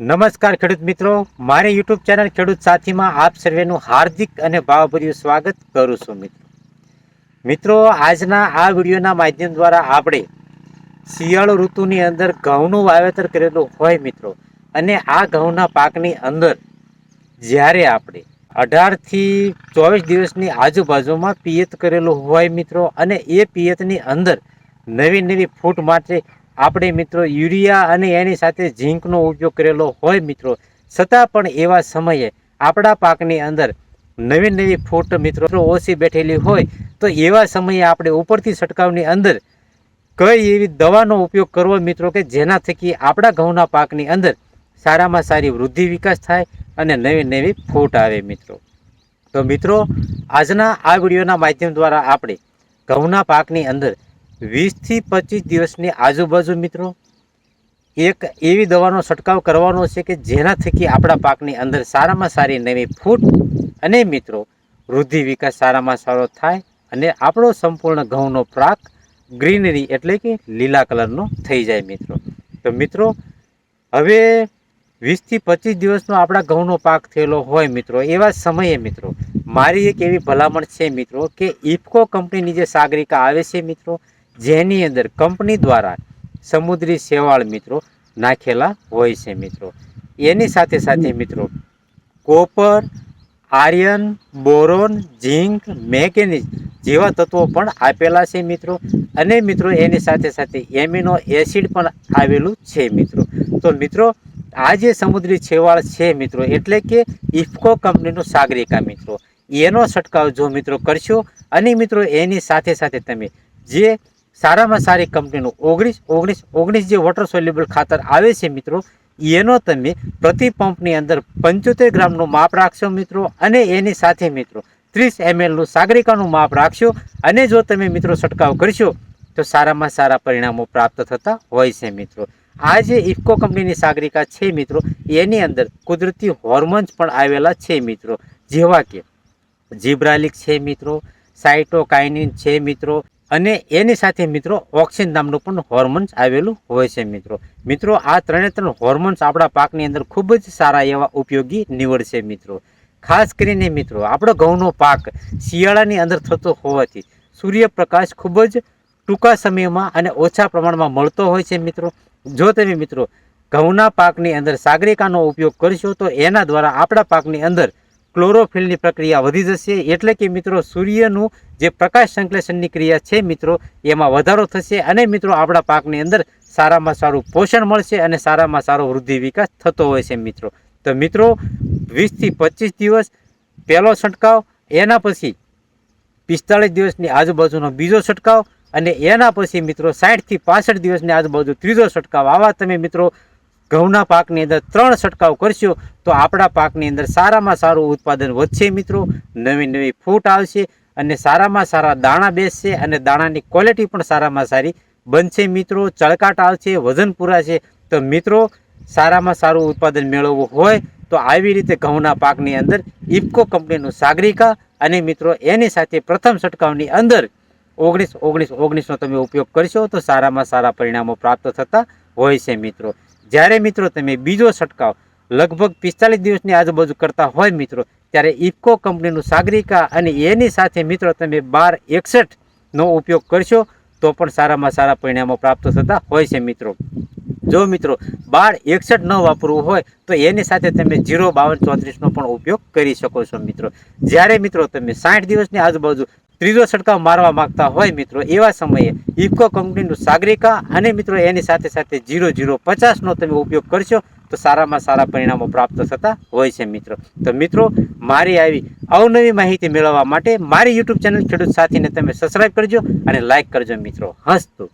નમસ્કાર ખેડૂત મિત્રો. મારી યુટ્યુબ ચેનલ ખેડૂત સાથીમાં આપ સર્વેનું હાર્દિક અને ભાવભર્યું સ્વાગત કરું છું મિત્રો. મિત્રો, આજના આ વિડીયોના માધ્યમ દ્વારા આપણે શિયાળો ઋતુની અંદર ઘઉંનું વાવેતર કરેલું હોય મિત્રો, અને આ ઘઉંના પાકની અંદર જ્યારે આપણે અઢારથી ચોવીસ દિવસની આજુબાજુમાં પિયત કરેલું હોય મિત્રો, અને એ પિયતની અંદર નવી નવી ફૂટ માટે આપણે મિત્રો યુરિયા અને એની સાથે ઝીંકનો ઉપયોગ કરેલો હોય મિત્રો. છતાં પણ એવા સમયે આપણા પાકની અંદર નવી નવી ફૂટ મિત્રો ઓછી બેઠેલી હોય, તો એવા સમયે આપણે ઉપરથી છંટકાવની અંદર કઈ એવી દવાનો ઉપયોગ કરવો મિત્રો કે જેના થકી આપણા ઘઉંના પાકની અંદર સારામાં સારી વૃદ્ધિ વિકાસ થાય અને નવી નવી ફૂટ આવે મિત્રો. તો મિત્રો, આજના આ વિડીયોના માધ્યમ દ્વારા આપણે ઘઉંના પાકની અંદર વીસથી પચીસ દિવસની આજુબાજુ મિત્રો, એક એવી દવાનો છંટકાવ કરવાનો છે કે જેના થકી આપણા પાકની અંદર સારામાં સારી નવી ફૂટ અને મિત્રો, વૃદ્ધિ વિકાસ સારામાં સારો થાય અને આપણો સંપૂર્ણ ઘઉંનો પાક ગ્રીનરી એટલે કે લીલા કલરનો થઈ જાય મિત્રો. તો મિત્રો, હવે વીસથી પચીસ દિવસનો આપણા ઘઉંનો પાક થયેલો હોય મિત્રો, એવા સમયે મિત્રો, મારી એક એવી ભલામણ છે મિત્રો કે ઇફકો કંપનીની જે સાગરિકા આવે છે મિત્રો જેની અંદર કંપની દ્વારા સમુદ્રી શેવાળ મિત્રો નાખેલા હોય છે મિત્રો. એની સાથે સાથે મિત્રો, copper iron boron, zinc, manganese જેવા તત્વો પણ આપેલા છે મિત્રો. અને મિત્રો, એની સાથે સાથે એમિનો એસિડ પણ આવેલું છે મિત્રો. તો મિત્રો, આ જે સમુદ્રી છેવાળ છે મિત્રો, એટલે કે ઇફકો કંપનીનું સાગરિકા મિત્રો. એનો છંટકાવ જો મિત્રો કરશો, અને મિત્રો, એની સાથે સાથે તમે જે સારામાં સારી કંપનીનું ઓગણીસ ઓગણીસ ઓગણીસ જે વોટર સોલ્યુબલ ખાતર આવે છે મિત્રો, એનો તમે પ્રતિ પંપની અંદર પંચોતેર ગ્રામનું માપ રાખશો મિત્રો, અને એની સાથે મિત્રો ત્રીસ એમએલનું સાગરિકાનું માપ રાખશો, અને જો તમે મિત્રો છંટકાવ કરશો, તો સારામાં સારા પરિણામો પ્રાપ્ત થતા હોય છે મિત્રો. આ જે ઇફકો કંપનીની સાગરિકા છે મિત્રો, એની અંદર કુદરતી હોર્મોન્સ પણ આવેલા છે મિત્રો. જેવા કે જીબ્રાલિક છે મિત્રો સાઇટોકાઇનિન છે મિત્રો અને એની સાથે મિત્રો ઓક્સિન નામનું પણ હોર્મોન્સ આવેલું હોય છે મિત્રો. મિત્રો, આ ત્રણે ત્રણ હોર્મોન્સ આપણા પાકની અંદર ખૂબ જ સારા એવા ઉપયોગી નીવડશે મિત્રો. ખાસ કરીને મિત્રો, આપણો ઘઉંનો પાક શિયાળાની અંદર થતો હોવાથી સૂર્યપ્રકાશ ખૂબ જ ટૂંકા સમયમાં અને ઓછા પ્રમાણમાં મળતો હોય છે મિત્રો. જો તમે મિત્રો ઘઉંના પાકની અંદર સાગરિકાનો ઉપયોગ કરશો તો એના દ્વારા આપણા પાકની અંદર ક્લોરોફિલની પ્રક્રિયા વધી જશે એટલે કે મિત્રો સૂર્યનું જે પ્રકાશ સંશ્લેષણની ક્રિયા છે મિત્રો, એમાં વધારો થશે અને મિત્રો આપણા પાકની અંદર સારામાં સારું પોષણ મળશે અને સારામાં સારો વૃદ્ધિ વિકાસ થતો હોય છે મિત્રો. તો મિત્રો, વીસથી પચીસ દિવસ પહેલો છંટકાવ, એના પછી પિસ્તાળીસ દિવસની આજુબાજુનો બીજો છંટકાવ અને એના પછી મિત્રો સાઠથી પાસઠ દિવસની આજુબાજુ ત્રીજો છંટકાવ. આવા તમે મિત્રો ઘઉંના પાકની અંદર ત્રણ છંટકાવ કરશો તો આપણા પાકની અંદર સારામાં સારું ઉત્પાદન વધશે મિત્રો. નવી નવી ફૂટ આવશે અને સારામાં સારા દાણા બેસશે અને દાણાની ક્વોલિટી પણ સારામાં સારી બનશે મિત્રો. ચળકાટ આવશે, વજન પૂરાશે. તો મિત્રો, સારામાં સારું ઉત્પાદન મેળવવું હોય તો આવી રીતે ઘઉંના પાકની અંદર ઇફકો કંપનીનું સાગરિકા અને મિત્રો એની સાથે પ્રથમ છંટકાવની અંદર ઓગણીસ ઓગણીસ, ઓગણીસનો તમે ઉપયોગ કરશો તો સારામાં સારા પરિણામો પ્રાપ્ત થતા હોય છે મિત્રો. જ્યારે મિત્રો તમે બીજો છંટકાવ લગભગ પિસ્તાલીસ દિવસની આજુબાજુ કરતા હોય મિત્રો, ત્યારે ઇફકો કંપનીનું સાગરિકા અને એની સાથે મિત્રો તમે બાર એકસઠનો ઉપયોગ કરશો, તો પણ સારામાં સારા પરિણામો પ્રાપ્ત થતા હોય છે મિત્રો. જો મિત્રો બાર એકસઠ ન વાપરવું હોય, તો એની સાથે તમે જીરો બાવન ચોત્રીસનો પણ ઉપયોગ કરી શકો છો મિત્રો. જ્યારે મિત્રો તમે સાઠ દિવસની આજુબાજુ ત્રીજો છંટકાવ મારવા માંગતા હોય મિત્રો, એવા સમયે ઇફકો કંપનીનું સાગરિકા અને મિત્રો એની સાથે સાથે જીરો જીરો પચાસનો તમે ઉપયોગ કરશો તો સારામાં સારા પરિણામો પ્રાપ્ત થતા હોય છે મિત્રો. તો મિત્રો, મારી આવી અવનવી માહિતી મેળવવા માટે મારી યુટ્યુબ ચેનલ ખેડૂત સાથીને તમે સબસ્ક્રાઈબ કરજો અને લાઇક કરજો મિત્રો. હસતું.